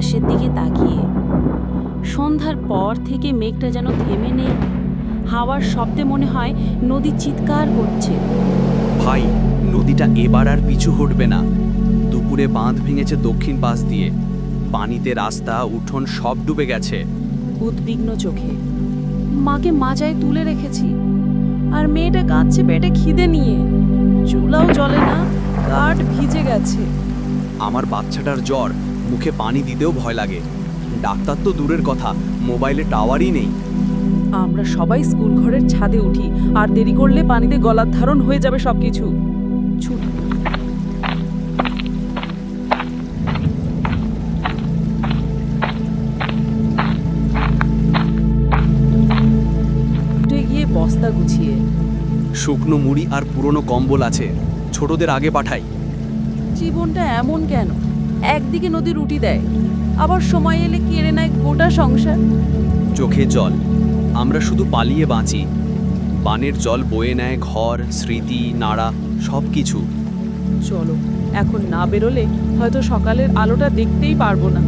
আকাশের দিকে তাকিয়ে। সন্ধ্যার পর থেকে মেঘটা যেন থেমে নেই। হাওয়ার শব্দে মনে হয় নদী চিৎকার করছে। ভাই নদীটা এবার আর পিছু হটবে না। দুপুরে বাঁধ ভেঙেছে দক্ষিণ পাশ দিয়ে। পানিতে রাস্তা উঠোন সব ডুবে গেছে। উদ্বিগ্ন চোখে। মাকে মাজায় তুলে রেখেছি। আর মেয়েটা কাঁদছে পেটে খিদে নিয়ে। চুলাও জ্বলে না কাঠ ভিজে গেছে। আমার বাচ্চাটার জ্বর মুখে পানি দিতেও ভয় লাগে। ডাক্তার তো দূরের কথা মোবাইলে টাওয়ারই নেই। আমরা সবাই স্কুল ঘরের ছাদে উঠি আর দেরি করলে পানিতে গলার ধারণ হয়ে যাবে সবকিছু। ছুট গিয়ে বস্তা গুছিয়ে। শুকনো মুড়ি আর পুরনো কম্বল আছে ছোটদের আগে পাঠাই। জীবনটা এমন কেন? একদিকে নদী রুটি দেয় আবার সময় এলে কেড়ে নেয় গোটা সংসার? চোখে জল আমরা শুধু পালিয়ে বাঁচি। বানের জল বয়ে নেয় ঘর স্মৃতি নাড়া সব কিছু চলো এখন না বেরোলে হয়তো সকালের আলোটা দেখতেই পারব না।